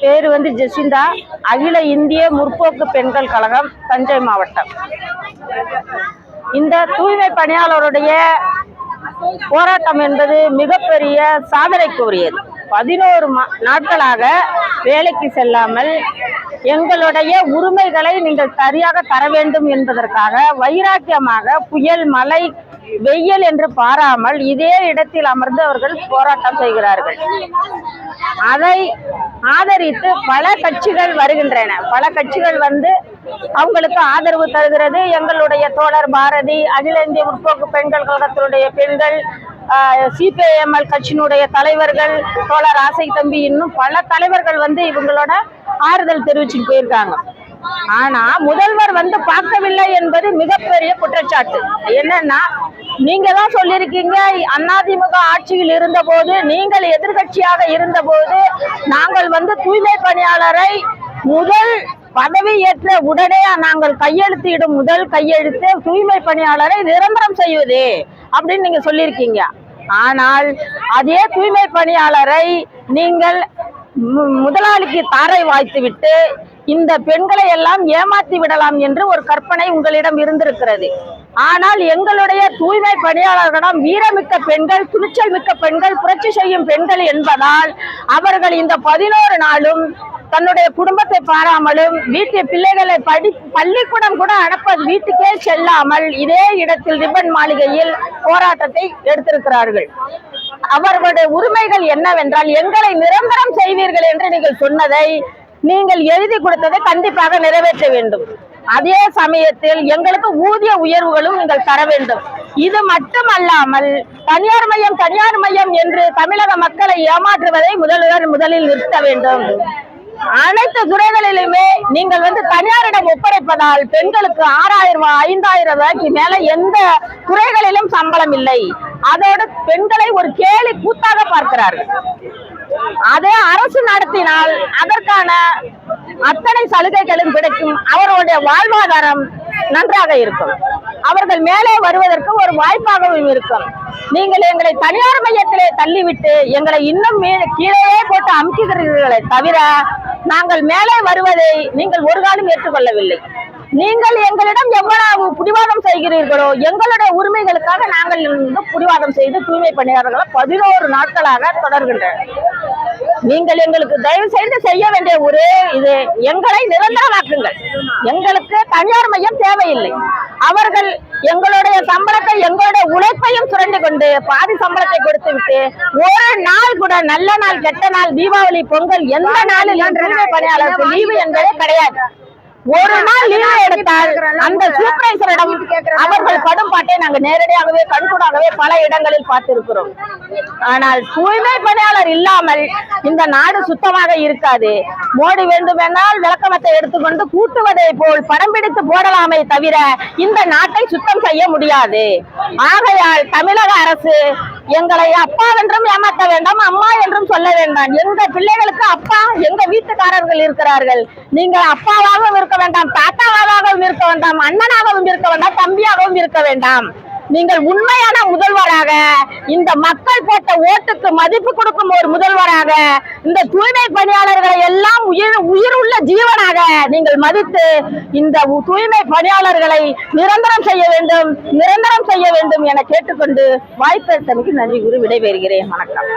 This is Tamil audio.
பேர் வந்து ஜெசிந்தா. அகில இந்திய முற்போக்கு பெண்கள் கழகம் தஞ்சை மாவட்டம். இந்த தூய்மை பணியாளருடைய போராட்டம் என்பது மிகப்பெரிய சாதனைக்குரியது. பதினோரு மா- நாட்களாக வேலைக்கு செல்லாமல் எங்களுடைய உரிமைகளை நீங்கள் சரியாக தர வேண்டும் என்பதற்காக வைராக்கியமாக புயல் மழை வெயில் என்று பாராமல் இதே இடத்தில் அமர்ந்து அவர்கள் போராட்டம் செய்கிறார்கள். அதை ஆதரித்து பல கட்சிகள் வருகின்றன. பல கட்சிகள் வந்து அவங்களுக்கு ஆதரவு தருகிறது. எங்களுடைய தோழர் பாரதி அகில இந்திய முற்போக்கு பெண்கள் கழகத்தினுடைய பெண்கள் சிபிஐஎம்எல் கட்சியினுடைய தலைவர்கள் தோழர் ஆசை தம்பி இன்னும் பல தலைவர்கள் வந்து இவங்களோட ஆறுதல் தெரிவிச்சுட்டு போயிருக்காங்க. ஆனா முதல்வர் வந்து பார்க்கவில்லை என்பது மிகப்பெரிய குற்றச்சாட்டு. என்னன்னா நீங்க தான் சொல்லியிருக்கீங்க அதிமுக ஆட்சியில் இருந்தபோது நீங்கள் எதிர்க்கட்சியாக இருந்தபோது நாங்கள் வந்து தூய்மை பணியாளரை முதல் பதவி ஏற்ற உடனே நாங்கள் கையெழுத்திடும் முதல் கையெழுத்து தூய்மை பணியாளரை நிரந்தரம் செய்வது அப்படின்னு நீங்க சொல்லியிருக்கீங்க. ஆனால் அதே தூய்மை பணியாளரை நீங்கள் முதலாளிக்கு தாரை வாய்த்து விட்டு இந்த பெண்களை எல்லாம் ஏமாத்தி விடலாம் என்று ஒரு கற்பனை உங்களிடம் இருந்திருக்கிறது. ஆனால் எங்களுடைய தூய்மை பணியாளர்களிடம் வீரமிக்க பெண்கள் துணிச்சல் மிக்க பெண்கள் புரட்சி செய்யும் பெண்கள் என்பதால் அவர்கள் இந்த பதினோரு நாளும் தன்னுடைய குடும்பத்தை பாராமலும் வீட்டு பிள்ளைகளை படி பள்ளிக்கூடம் கூட அனுப்ப வீட்டுக்கே செல்லாமல் இதே இடத்தில் ரிப்பன் மாளிகையில் போராட்டத்தை எடுத்திருக்கிறார்கள். அவர்களுடைய உரிமைகள் என்னவென்றால் எங்களை நிரந்தரம் செய்வீர்கள் என்று நீங்கள் சொன்னதை நீங்கள் எழுதி கொடுத்ததை கண்டிப்பாக நிறைவேற்ற வேண்டும். அதே சமயத்தில் எங்களுக்கு ஊதிய உயர்வுகளும் நீங்கள் தர வேண்டும். இது மட்டுமல்லாமல் தனியார் மையம் தனியார் மையம் என்று தமிழக மக்களை ஏமாற்றுவதை முதல்வர் முதலில் நிறுத்த வேண்டும். அனைத்து துறைகளிலுமே நீங்கள் வந்து தனியாரிடம் ஒப்படைப்பதால் பெண்களுக்கு ஆறாயிரம் ரூபாய் ஐந்தாயிரம் ரூபாய்க்கு மேல எந்த துறைகளிலும் சம்பளம் இல்லை. அதோடு பெண்களை ஒரு கேலி கூத்தாக பார்க்கிறார்கள். அதே அரசு நடத்தினால் அதற்கான அத்தனை சலுகைகளும் கிடைக்கும். அவர்களுடைய வாழ்வாதாரம் நன்றாக இருக்கும். அவர்கள் மேலே வருவதற்கு ஒரு வாய்ப்பாகவும் இருக்கும். நீங்கள் எங்களை தனியார் மையத்திலே தள்ளிவிட்டு எங்களை இன்னும் கீழே போட்டு அமுக்குகிறீர்களே தவிர நாங்கள் மேலே வருவதை நீங்கள் ஒரு காலம் ஏற்றுக்கொள்ளவில்லை. நீங்கள் எங்களிடம் எவ்வளவு புடிவாதம் செய்கிறீர்களோ எங்களுடைய உரிமைகளுக்காக நாங்கள் புடிவாதம் செய்து தூய்மை பணியாளர்களை பதினோரு நாட்களாக தொடர்கின்றனர் நீங்கள் எங்களுக்கு தயவு செய்து செய்ய வேண்டிய ஒரே இது. எங்களை நிரந்தரமாக்குங்கள். எங்களுக்கு தனியார் மையம் தேவையில்லை. அவர்கள் எங்களுடைய சம்பளத்தை எங்களுடைய உழைப்பையும் சுரண்டி கொண்டு பாதி சம்பளத்தை கொடுத்து விட்டு ஒரு நாள் கூட நல்ல நாள் கெட்ட நாள் தீபாவளி பொங்கல் எந்த நாளில் தூய்மை பணியாளருக்கு லீவு என்பதே கிடையாது. ஒரு நாள் லீவு எடுத்தால் அந்த சூப்பர்வைசரிடம் அவர்கள் படும் பாட்டை நாங்கள் நேரடியாகவே கண்கூடாகவே பல இடங்களில் பார்த்திருக்கிறோம். ஆனால் தூய்மை பணியாளர் இல்லாமல் இந்த நாடு சுத்தமாக இருக்காது. மோடி வேண்டுமென்றால் விளக்கமத்தை எடுத்துக்கொண்டு கூட்டுவதை போல் படம் பிடித்து போடலாமே தவிர இந்த நாட்டை சுத்தம் செய்ய முடியாது. ஆகையால் தமிழக அரசு எங்களை அப்பா என்றும் ஏமாற்ற வேண்டாம் அம்மா என்றும் சொல்ல வேண்டாம். எங்க பிள்ளைகளுக்கு அப்பா எங்க வீட்டுக்காரர்கள் இருக்கிறார்கள். நீங்கள் அப்பாவாகவும் இருக்க வேண்டாம் தாத்தாவாகவும் இருக்க வேண்டாம் அண்ணனாகவும் இருக்க வேண்டாம் தம்பியாகவும் இருக்க வேண்டாம். நீங்கள் உண்மையான முதல்வராக இந்த மக்கள் போட்ட ஓட்டுக்கு மதிப்பு கொடுக்கும் ஒரு முதல்வராக இந்த தூய்மை பணியாளர்களை எல்லாம் உயிர் உயிர் உள்ள ஜீவனாக நீங்கள் மதித்து இந்த தூய்மை பணியாளர்களை நிரந்தரம் செய்ய வேண்டும் நிரந்தரம் செய்ய வேண்டும் என கேட்டுக்கொண்டு வாய்ப்பளித்தமைக்கு நன்றி கூறி விடைபெறுகிறேன். வணக்கம்.